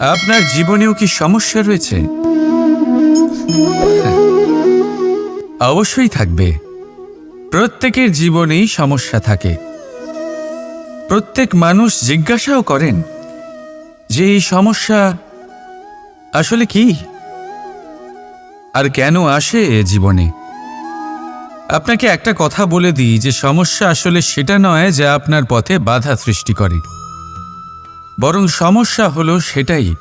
আপনার জীবনেও কি সমস্যা রয়েছে? অবশ্যই থাকবে। প্রত্যেকের জীবনেই সমস্যা থাকে। প্রত্যেক মানুষ জিজ্ঞাসাও করেন যে এই সমস্যা আসলে কি? আর কেন আসে এ জীবনে? আপনাকে একটা কথা বলে দিই যে সমস্যা আসলে সেটা নয় যা আপনার পথে বাধা সৃষ্টি করে। বরং সমস্যা হলো সেটাই,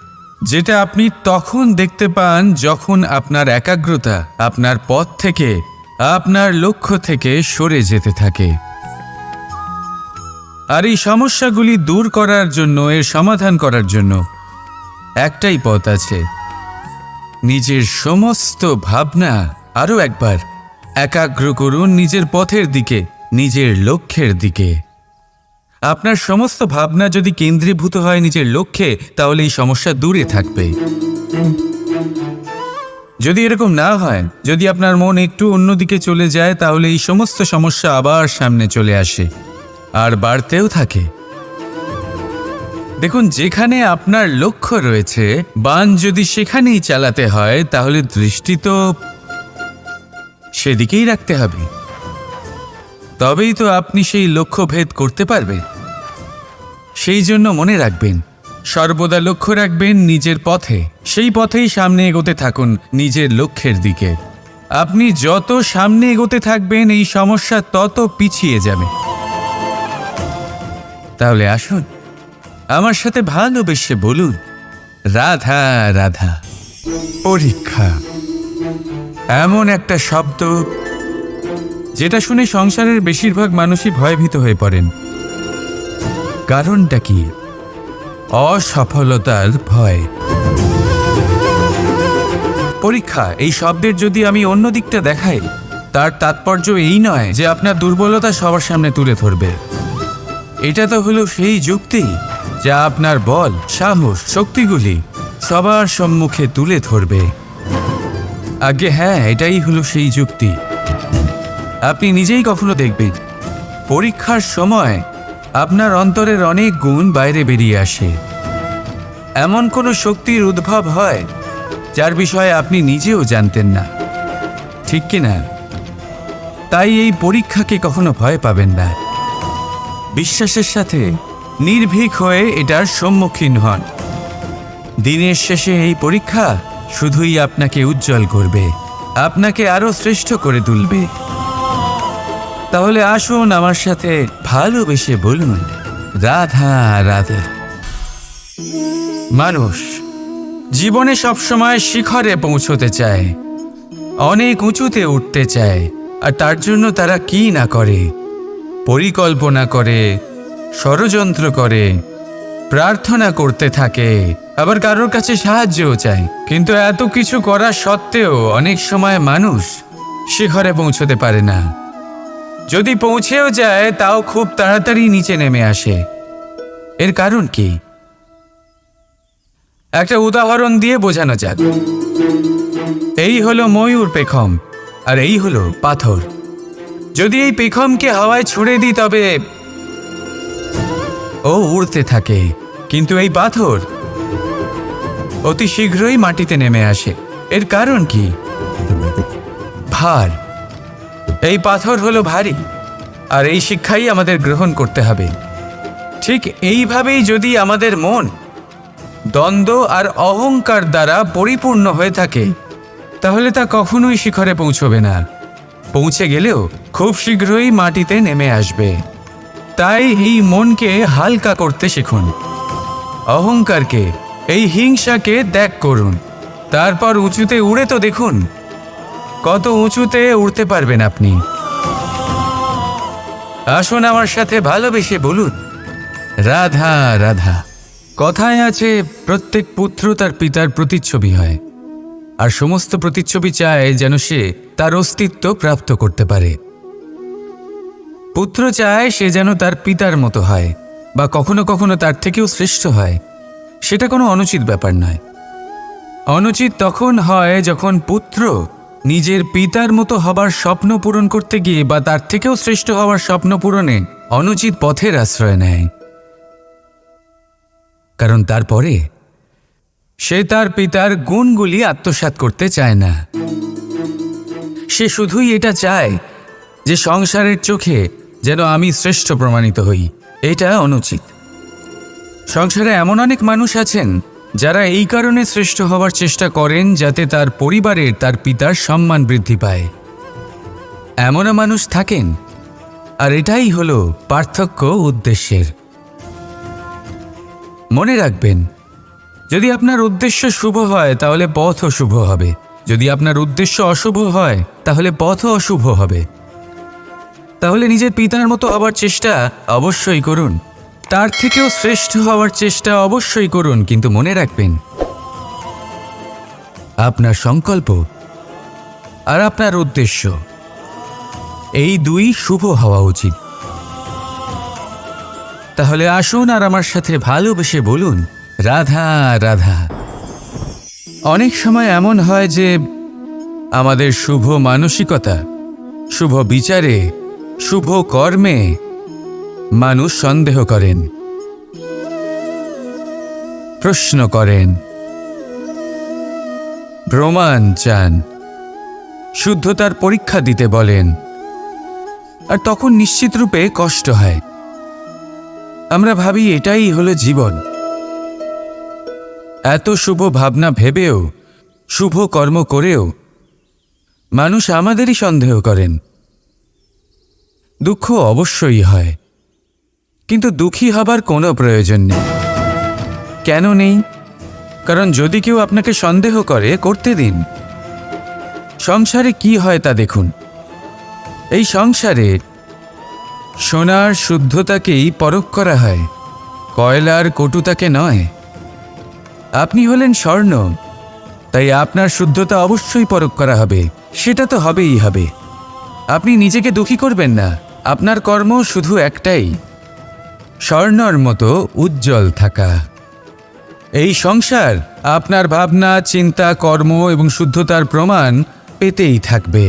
যেটা আপনি তখন দেখতে পান যখন আপনার একাগ্রতা আপনার পথ থেকে, আপনার লক্ষ্য থেকে সরে যেতে থাকে। আর এই সমস্যাগুলি দূর করার জন্য, এর সমাধান করার জন্য একটাই পথ আছে। নিজের সমস্ত ভাবনা আরও একবার একাগ্র করুন নিজের পথের দিকে, নিজের লক্ষ্যের দিকে। আপনার সমস্ত ভাবনা যদি কেন্দ্রীভূত হয় নিজের লক্ষ্যে, তাহলে এই সমস্যা দূরে থাকবে। যদি এরকম না হয়, যদি আপনার মন একটু অন্যদিকে চলে যায়, তাহলে এই সমস্ত সমস্যা আবার সামনে চলে আসে, আর বাড়তেও থাকে। দেখুন, যেখানে আপনার লক্ষ্য রয়েছে, বান যদি সেখানেই চালাতে হয়, তাহলে দৃষ্টি তো সেদিকেই রাখতে হবে। তবেই তো আপনি সেই লক্ষ্য ভেদ করতে পারবেন। সেই জন্য মনে রাখবেন, সর্বদা লক্ষ্য রাখবেন নিজের পথে। সেই পথেই সামনে এগোতে থাকুন নিজের লক্ষ্যের দিকে। আপনি যত সামনে এগোতে থাকবেন, এই সমস্যা তত পিছিয়ে যাবে। তাহলে আসুন, আমার সাথে ভালোবেসে বলুন, রাধা রাধা। পরীক্ষা। এমন একটা শব্দ, যেটা শুনে সংসারের বেশিরভাগ মানুষই ভয়ভীত হয়ে পড়েন। কারণটা কি? অসফলতার ভয়। পরীক্ষা, এই শব্দের যদি আমি অন্য দিকটা দেখাই, তার তাৎপর্য এই নয় যে আপনার দুর্বলতা সবার সামনে তুলে ধরবে। এটা তো হলো সেই যুক্তি যা আপনার বল, সাহস, শক্তিগুলি সবার সম্মুখে তুলে ধরবে। আগে হ্যাঁ এটাই হলো সেই যুক্তি। আপনি নিজেই কখনো দেখবেন, পরীক্ষার সময় আপনার অন্তরের অনেক গুণ বাইরে বেরিয়ে আসে। এমন কোনো শক্তির উদ্ভব হয়, যার বিষয়ে আপনি নিজেও জানতেন না। ঠিক কি না? তাই এই পরীক্ষাকে কখনো ভয় পাবেন না। বিশ্বাসের সাথে নির্ভীক হয়ে এটার সম্মুখীন হন। দিনের শেষে এই পরীক্ষা শুধুই আপনাকে উজ্জ্বল করবে, আপনাকে আরও শ্রেষ্ঠ করে তুলবে। তাহলে আসুন আমার সাথে ভালোবেসে বলুন, রাধা রাধা। মানুষ, জীবনে সবসময় শিখরে পৌঁছতে চায়, অনেক উঁচুতে উঠতে চায়, আর তার জন্য তারা কি না করে, পরিকল্পনা করে, ষড়যন্ত্র করে, প্রার্থনা করতে থাকে, আবার কারোর কাছে সাহায্যও চায়। কিন্তু এত কিছু করা সত্ত্বেও অনেক সময় মানুষ শিখরে পৌঁছতে পারে না। যদি পৌঁছেও যায়, তাও খুব তাড়াতাড়ি নিচে নেমে আসে। এর কারণ কি? একটা উদাহরণ দিয়ে বোঝানো যাক। এই হলো ময়ূর পেখম, আর এই হলো পাথর। যদি এই পেখমকে হাওয়ায় ছুড়ে দিই, তবে ও উড়তে থাকে। কিন্তু এই পাথর অতি শীঘ্রই মাটিতে নেমে আসে। এর কারণ কি? ভার। এই পাথর হলো ভারী, আর এই শিক্ষাই আমাদের গ্রহণ করতে হবে। ঠিক এইভাবেই যদি আমাদের মন দ্বন্দ্ব আর অহংকার দ্বারা পরিপূর্ণ হয়ে থাকে, তাহলে তা কখনোই শিখরে পৌঁছবে না। পৌঁছে গেলেও খুব শীঘ্রই মাটিতে নেমে আসবে। তাই এই মনকে হালকা করতে শিখুন। অহংকারকে, এই হিংসাকে ত্যাগ করুন। তারপর উঁচুতে উড়ে তো দেখুন কত উঁচুতে উড়তে পারবেন আপনি? আসুন আমার সাথে ভালোবেসে বলুন। রাধা রাধা, কথায় আছে প্রত্যেক পুত্র তার পিতার প্রতিচ্ছবি হয়। আর সমস্ত প্রতিচ্ছবি চায় যেন সে তার অস্তিত্ব প্রাপ্ত করতে পারে। পুত্র চায় সে যেন তার পিতার মতো হয়, বা কখনো কখনো তার থেকেও শ্রেষ্ঠ হয়। সেটা কোনো অনুচিত ব্যাপার নয়। অনুচিত তখন হয় যখন পুত্র নিজের পিতার মতো হবার স্বপ্ন পূরণ করতে গিয়ে বা তার থেকেও শ্রেষ্ঠ হওয়ার স্বপ্ন পূরণে অনুচিত পথের আশ্রয় নেয়। কারণ তারপরে সে তার পিতার গুণগুলি আত্মসাৎ করতে চায় না। সে শুধুই এটা চায় যে সংসারের চোখে যেন আমি শ্রেষ্ঠ প্রমাণিত হই, এটা অনুচিত। সংসারে এমন অনেক মানুষ আছেন যারা এই কারণে শ্রেষ্ঠ হওয়ার চেষ্টা করেন যাতে তার পরিবারের তার পিতার সম্মান বৃদ্ধি পায়। এমনও মানুষ থাকেন। আর এটাই হলো পার্থক্য উদ্দেশ্যের। মনে রাখবেন, যদি আপনার উদ্দেশ্য শুভ হয়, তাহলে পথও শুভ হবে। যদি আপনার উদ্দেশ্য অশুভ হয়, তাহলে পথও অশুভ হবে। তাহলে নিজের পিতার মতো হওয়ার চেষ্টা অবশ্যই করুন। তার থেকেও শ্রেষ্ঠ হওয়ার চেষ্টা অবশ্যই করুন, কিন্তু মনে রাখবেন, আপনার সংকল্প আর আপনার উদ্দেশ্য, এই দুই শুভ হওয়া উচিত। তাহলে আসুন আর আমার সাথে ভালোবেসে বলুন, রাধা রাধা। অনেক সময় এমন হয় যে, আমাদের শুভ মানসিকতা, শুভ বিচারে, শুভ কর্মে মানুষ সন্দেহ করেন, প্রশ্ন করেন, প্রমাণ চান শুদ্ধতার পরীক্ষা দিতে বলেন, আর তখন নিশ্চিত রূপে কষ্ট হয়। আমরা ভাবি এটাই হলো জীবন। এত শুভ ভাবনা ভেবেও, শুভ কর্ম করেও মানুষ আমাদেরই সন্দেহ করেন। দুঃখ অবশ্যই হয়। কিন্তু দুঃখী হবার কোনো প্রয়োজন নেই। কেন নেই? কারণ যদি কেউ আপনাকে সন্দেহ করে, করতে দিন। সংসারে কি হয় তা দেখুন। এই সংসারে সোনার শুদ্ধতাকেই পরখ করা হয়, কয়লার কটুতাকে নয়। আপনি হলেন স্বর্ণ, তাই আপনার শুদ্ধতা অবশ্যই পরখ করা হবে, সেটা তো হবেই হবে। আপনি নিজেকে দুঃখী করবেন না, আপনার কর্ম শুধু একটাই। স্বর্ণর মতো উজ্জ্বল থাকা। এই সংসার আপনার ভাবনা, চিন্তা, কর্ম এবং শুদ্ধতার প্রমাণ পেতেই থাকবে।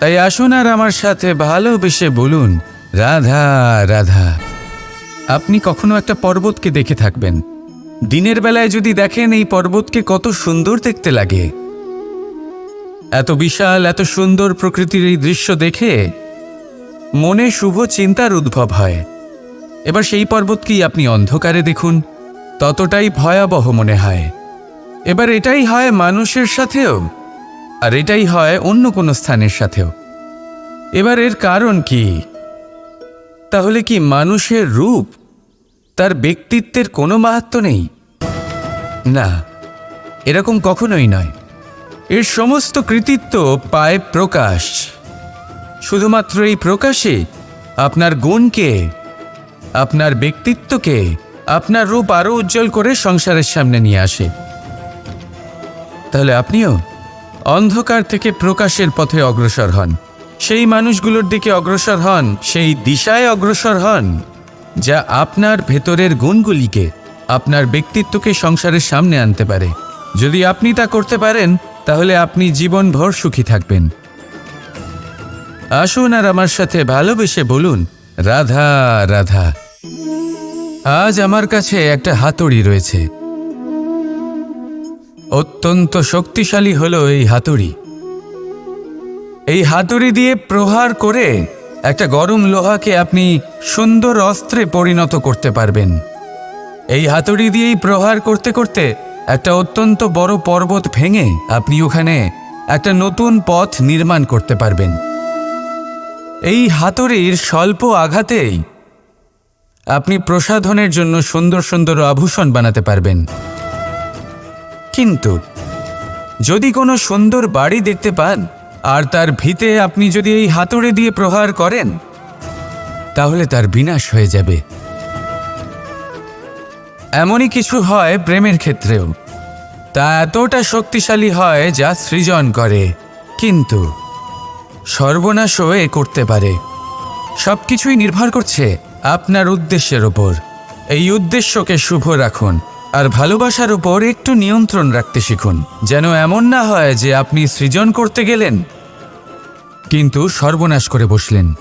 তাই আসুন আর আমার সাথে ভালোবেসে বলুন, রাধা রাধা, আপনি কখনো একটা পর্বতকে দেখে থাকবেন। দিনের বেলায় যদি দেখেন এই পর্বতকে কত সুন্দর দেখতে লাগে। এত বিশাল, এত সুন্দর প্রকৃতির এই দৃশ্য দেখে মনে শুভ চিন্তার উদ্ভব হয়। এবার সেই পর্বতকেই আপনি অন্ধকারে দেখুন? ততটাই ভয়াবহ মনে হয়। এবার এটাই হয় মানুষের সাথেও, আর এটাই হয় অন্য কোনো স্থানের সাথেও। এবার এর কারণ কি? তাহলে কি মানুষের রূপ তার ব্যক্তিত্বের কোনো মাহাত্ম নেই? না, এরকম কখনোই নয়। এর সমস্ত কৃতিত্ব পায় প্রকাশ। শুধুমাত্র এই প্রকাশে আপনার গুণকে আপনার ব্যক্তিত্বকে আপনার রূপ আরও উজ্জ্বল করে সংসারের সামনে নিয়ে আসে। তাহলে আপনিও অন্ধকার থেকে প্রকাশের পথে অগ্রসর হন। সেই মানুষগুলোর দিকে অগ্রসর হন, সেই দিশায় অগ্রসর হন, যা আপনার ভেতরের গুণগুলিকে, আপনার ব্যক্তিত্বকে সংসারের সামনে আনতে পারে। যদি আপনি তা করতে পারেন, তাহলে আপনি জীবনভর সুখী থাকবেন। আসুন আর আমার সাথে ভালোবেসে বলুন, রাধা রাধা। আজ আমার কাছে একটা হাতুড়ি রয়েছে। অত্যন্ত শক্তিশালী হলো এই হাতুড়ি। এই হাতুড়ি দিয়ে প্রহার করে একটা গরম লোহাকে আপনি সুন্দর অস্ত্রে পরিণত করতে পারবেন। এই হাতুড়ি দিয়েই প্রহার করতে করতে একটা অত্যন্ত বড় পর্বত ভেঙে আপনি ওখানে একটা নতুন পথ নির্মাণ করতে পারবেন। এই হাতুড়ির স্বল্প আঘাতেই আপনি প্রসাধনের জন্য সুন্দর সুন্দর আভূষণ বানাতে পারবেন। কিন্তু, যদি কোনো সুন্দর বাড়ি দেখতে পান, আর তার ভিতে আপনি যদি এই হাতুড়ি দিয়ে প্রহার করেন, তাহলে তার বিনাশ হয়ে যাবে। এমনই কিছু হয় প্রেমের ক্ষেত্রেও। তা এতটা শক্তিশালী হয় যা সৃজন করে। কিন্তু, সর্বনাশও এ করতে পারে। সব কিছুই নির্ভর করছে আপনার উদ্দেশ্যের ওপর এই উদ্দেশ্যকে শুভ রাখুন আর ভালোবাসার উপর একটু নিয়ন্ত্রণ রাখতে শিখুন, যেন এমন না হয় যে আপনি সৃজন করতে গেলেন, কিন্তু সর্বনাশ করে বসলেন।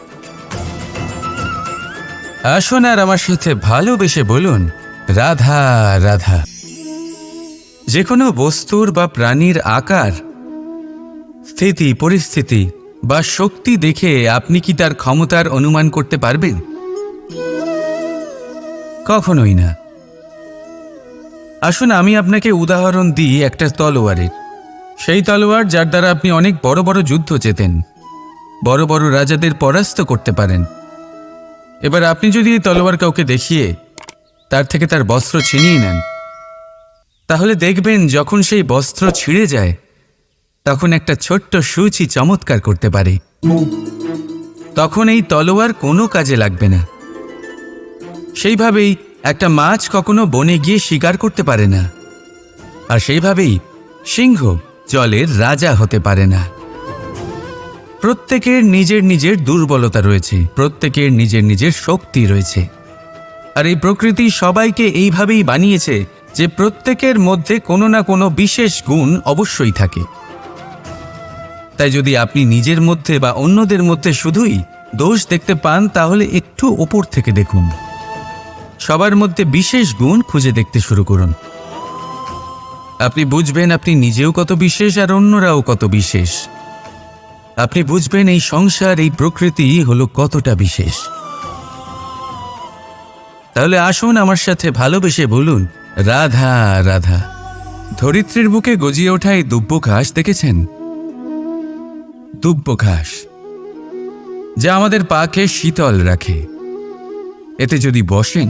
আসুন আর আমার সাথে ভালোবেসে বলুন, রাধা রাধা। যে কোনো বস্তুর বা প্রাণীর আকার, স্থিতি, পরিস্থিতি বা শক্তি দেখে আপনি কি তার ক্ষমতার অনুমান করতে পারবেন? কখনোই না। আসুন, আমি আপনাকে উদাহরণ দিই একটা তলোয়ারের। সেই তলোয়ার যার দ্বারা আপনি অনেক বড় বড় যুদ্ধ জেতেন, বড় বড় রাজাদের পরাস্ত করতে পারেন। এবার আপনি যদি এই তলোয়ার কাউকে দেখিয়ে তার থেকে তার বস্ত্র ছিনিয়ে নেন, তাহলে দেখবেন যখন সেই বস্ত্র ছিঁড়ে যায়, তখন একটা ছোট্ট সূচি চমৎকার করতে পারে। তখন এই তলোয়ার কোনো কাজে লাগবে না। সেইভাবেই একটা মাছ কখনো বনে গিয়ে শিকার করতে পারে না। আর সেইভাবেই সিংহ জলের রাজা হতে পারে না। প্রত্যেকের নিজের নিজের দুর্বলতা রয়েছে, প্রত্যেকের নিজের নিজের শক্তি রয়েছে। আর এই প্রকৃতি সবাইকে এইভাবেই বানিয়েছে যে প্রত্যেকের মধ্যে কোনো না কোনো বিশেষ গুণ অবশ্যই থাকে। তাই যদি আপনি নিজের মধ্যে বা অন্যদের মধ্যে শুধুই দোষ দেখতে পান, তাহলে একটু ওপর থেকে দেখুন। সবার মধ্যে বিশেষ গুণ খুঁজে দেখতে শুরু করুন। আপনি বুঝবেন আপনি নিজেও কত বিশেষ আর অন্যরাও কত বিশেষ। আপনি বুঝবেন এই সংসার, এই প্রকৃতি হলো কতটা বিশেষ। তাহলে আসুন আমার সাথে ভালোবেসে বলুন, রাধা রাধা। ধরিত্রীর বুকে গজিয়ে ওঠা এই দুব্য ঘাস দেখেছেন? দুব্য ঘাস, যা আমাদের পাকে শীতল রাখে। এতে যদি বসেন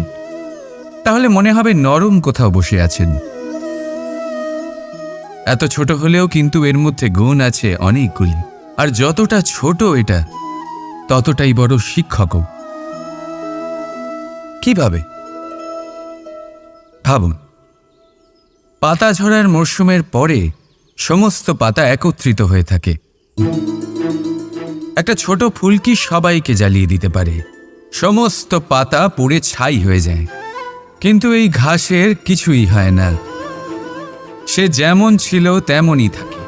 তাহলে মনে হবে নরম কোথাও বসে আছেন। এত ছোট হলেও কিন্তু এর মধ্যে গুণ আছে অনেকগুলি। আর যতটা ছোট এটা, ততটাই বড় শিক্ষকও। কীভাবে? ভাবুন। পাতা ঝরার মরশুমের পরে সমস্ত পাতা একত্রিত হয়ে থাকে। একটা ছোট ফুলকি সবাইকে জ্বালিয়ে দিতে পারে। সমস্ত পাতা পুড়ে ছাই হয়ে যায়। কিন্তু এই ঘাসের কিছুই হয় না। সে যেমন ছিল, তেমনই থাকে।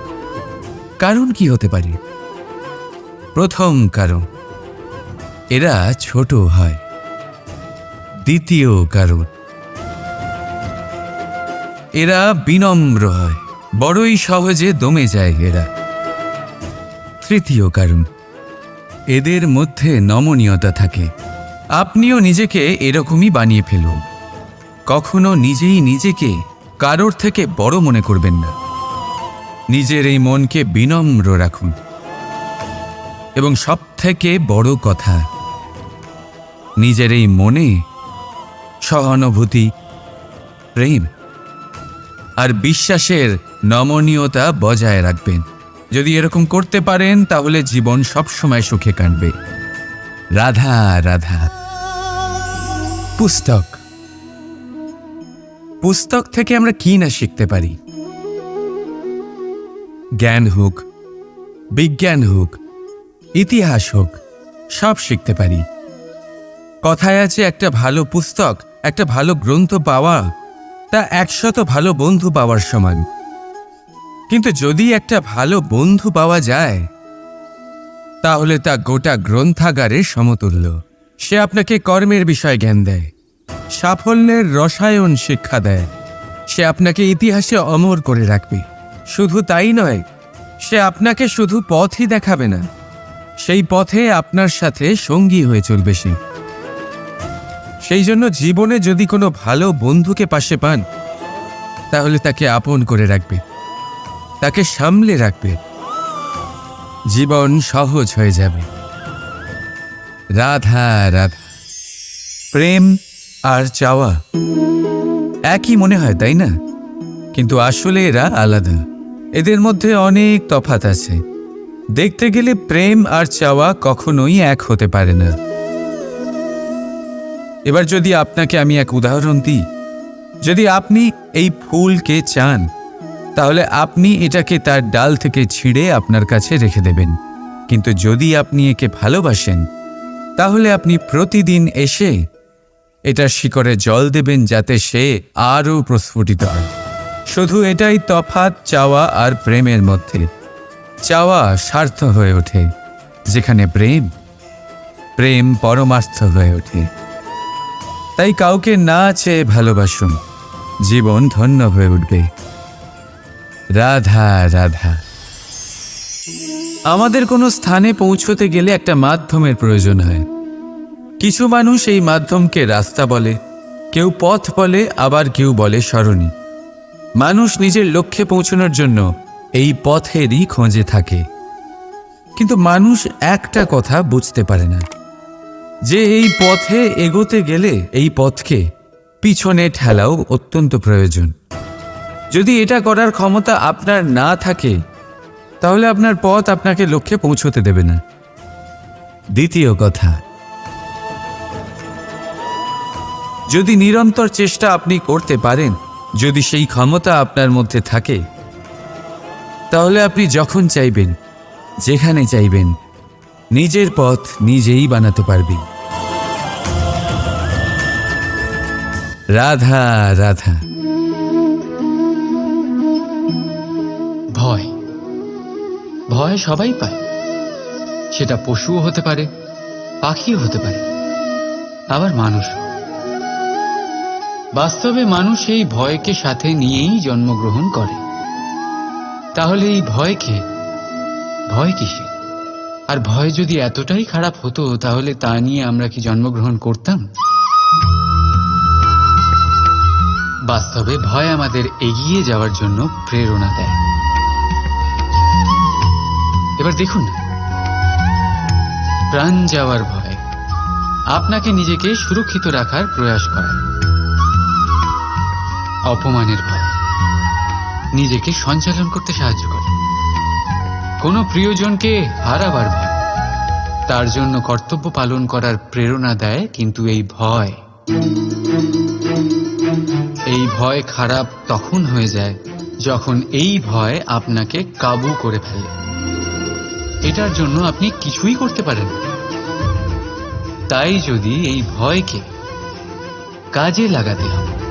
কারণ কি হতে পারে? প্রথম কারণ, এরা ছোট হয়। দ্বিতীয় কারণ, এরা বিনম্র হয়। বড়ই সহজে দমে যায় এরা। তৃতীয় কারণ, এদের মধ্যে নমনীয়তা থাকে। আপনিও নিজেকে এরকমই বানিয়ে ফেলুন। কখনো নিজেই নিজেকে কারোর থেকে বড় মনে করবেন না। নিজের এই মনকে বিনম্র রাখুন। এবং সব থেকে বড় কথা, নিজের এই মনে সহানুভূতি, প্রেম আর বিশ্বাসের নমনীয়তা বজায় রাখবেন। যদি এরকম করতে পারেন, তাহলে জীবন সবসময় সুখে কাটবে। রাধা রাধা। পুস্তক। পুস্তক থেকে আমরা কি না শিখতে পারি? জ্ঞান হোক, বিজ্ঞান হোক, ইতিহাস হোক, সব শিখতে পারি। কথায় আছে, একটা ভালো পুস্তক, একটা ভালো গ্রন্থ পাওয়া, তা একশত ভালো বন্ধু পাওয়ার সমান। কিন্তু যদি একটা ভালো বন্ধু পাওয়া যায়, তাহলে তা গোটা গ্রন্থাগারের সমতুল্য। সে আপনাকে কর্মের বিষয় জ্ঞান দেয়। সাফল্যের রসায়ন শিক্ষা দেয়। সে আপনাকে ইতিহাসে অমর করে রাখবে। শুধু তাই নয়, সে আপনাকে শুধু পথই দেখাবে না, সেই পথে আপনার সাথে সঙ্গী হয়ে চলবে সে। সেই জন্য জীবনে যদি কোনো ভালো বন্ধুকে পাশে পান, তাহলে তাকে আপন করে রাখবে, তাকে সামলে রাখবে। জীবন সহজ হয়ে যাবে। রাধা রাধা। প্রেম আর চাওয়া। একই মনে হয়, তাই না? কিন্তু আসলে এরা আলাদা। এদের মধ্যে অনেক তফাত আছে। দেখতে গেলে প্রেম আর চাওয়া কখনোই এক হতে পারে না। এবার যদি আপনাকে আমি এক উদাহরণ দিই, যদি আপনি এই ফুলকে চান, তাহলে আপনি এটাকে তার ডাল থেকে ছিঁড়ে আপনার কাছে রেখে দেবেন। কিন্তু যদি আপনি একে ভালোবাসেন, তাহলে আপনি প্রতিদিন এসে এটার শিকড়ে জল দেবেন যাতে সে আরও প্রস্ফুটিত হয়। শুধু এটাই তফাৎ চাওয়া আর প্রেমের মধ্যে। চাওয়া স্বার্থ হয়ে ওঠে, যেখানে প্রেম প্রেম পরমার্থ হয়ে ওঠে। তাই কাউকে না চেয়ে ভালোবাসুন, জীবন ধন্য হয়ে উঠবে। রাধা রাধা। আমাদের কোনো স্থানে পৌঁছতে গেলে একটা মাধ্যমের প্রয়োজন হয়। কিছু মানুষ এই মাধ্যমকে রাস্তা বলে, কেউ পথ বলে, আবার কেউ বলে সরণি। মানুষ নিজের লক্ষ্যে পৌঁছানোর জন্য এই পথেরই খোঁজে থাকে। কিন্তু মানুষ একটা কথা বুঝতে পারে না, যে এই পথে এগোতে গেলে এই পথকে পিছনে ঠেলাও অত্যন্ত প্রয়োজন। যদি এটা করার ক্ষমতা আপনার না থাকে, তাহলে আপনার পথ আপনাকে লক্ষ্যে পৌঁছতে দেবে না। দ্বিতীয় কথা যদি নিরন্তর চেষ্টা আপনি করতে পারেন, যদি সেই ক্ষমতা আপনার মধ্যে থাকে, তাহলে আপনি যখন চাইবেন, যেখানে চাইবেন, নিজের পথ নিজেই বানাতে পারবেন। রাধা রাধা। ভয়। ভয় সবাই পায়। সেটা পশুও হতে পারে, পাখিও হতে পারে, আবার মানুষও। বাস্তবে মানুষ এই ভয়কে সাথে নিয়েই জন্মগ্রহণ করে। তাহলে এই ভয়কে ভয় কিসে আর ভয় যদি এতটাই খারাপ হতো, তাহলে তা নিয়ে আমরা কি জন্মগ্রহণ করতাম? বাস্তবে ভয় আমাদের এগিয়ে যাওয়ার জন্য প্রেরণা দেয়। এবার দেখুন, প্রাণ যাওয়ার ভয়। আপনাকে নিজেকে সুরক্ষিত রাখার প্রয়াস করায়। অপমানের ভয় নিজেকে সঞ্চালন করতে সাহায্য করে। কোনো প্রিয়জনকে হারাবার ভয়। তার জন্য কর্তব্য পালন করার প্রেরণা দেয় কিন্তু এই ভয়। এই ভয় খারাপ তখন হয়ে যায় যখন এই ভয় আপনাকে কাবু করে ফেলে। এটার জন্য আপনি কিছুই করতে পারেন তাই যদি এই ভয়কে কাজে লাগাতে হবে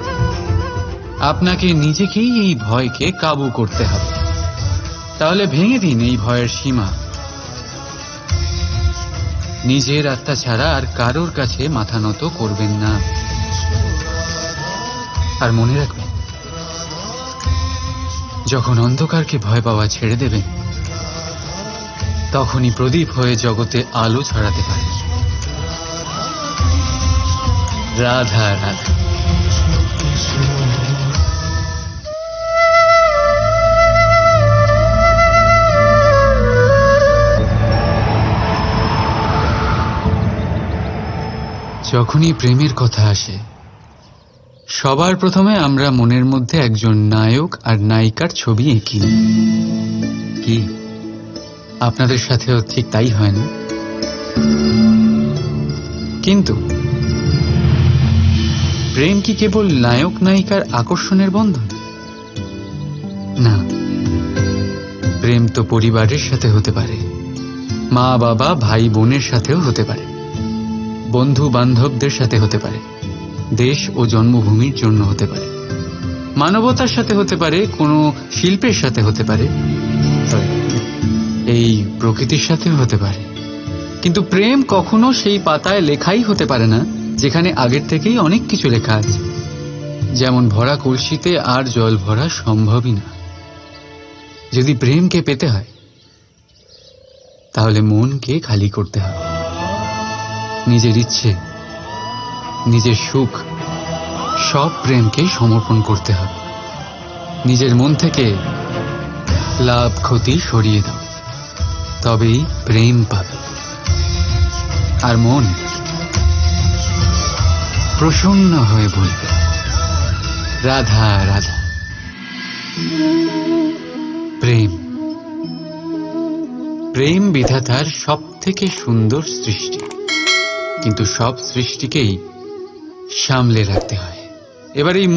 আপনাকে নিজেকেই এই ভয়কে কাবু করতে হবে। তাহলে ভেঙে দিন এই ভয়ের সীমা। নিজের আত্মা ছাড়া আর কারোর কাছে মাথা নত করবেন না। আর মনে রাখবেন, যখন অন্ধকারকে ভয় পাওয়া ছেড়ে দেবেন, তখনই প্রদীপ হয়ে জগতে আলো ছড়াতে পারে রাধা রাধা। যখনই প্রেমের কথা আসে, সবার প্রথমে আমরা মনের মধ্যে একজন নায়ক আর নায়িকার ছবি এঁকি। কি? আপনাদের সাথেও ঠিক তাই হয় না? কিন্তু প্রেম কি কেবল নায়ক নায়িকার আকর্ষণের বন্ধন? না। প্রেম তো পরিবারের সাথে হতে পারে মা বাবা ভাই বোনের সাথেও হতে পারে। বন্ধু বান্ধবদের সাথে হতে পারে। দেশ ও জন্মভূমির জন্য হতে পারে। মানবতার সাথে হতে পারে, কোনো শিল্পের সাথে হতে পারে। এই প্রকৃতির সাথেও হতে পারে। কিন্তু প্রেম কখনো সেই পাতায় লেখাই হতে পারে না, যেখানে আগের থেকেই অনেক কিছু লেখা আছে। যেমন ভরা কলসিতে আর জল ভরা সম্ভবই না। যদি প্রেমকে পেতে হয়, তাহলে মনকে খালি করতে হবে। নিজের ইচ্ছে, নিজের সুখ, সব প্রেমকে সমর্পণ করতে হবে। নিজের মন থেকে লাভ, ক্ষতি সরিয়ে দাও। তবেই প্রেম পাবে। আর মন প্রসন্ন হয়ে বলবে, রাধা রাধা। প্রেম। প্রেম বিধাতার সব থেকে সুন্দর সৃষ্টি। কিন্তু সব সৃষ্টিকেই সামলে রাখতে হয়। এবার এই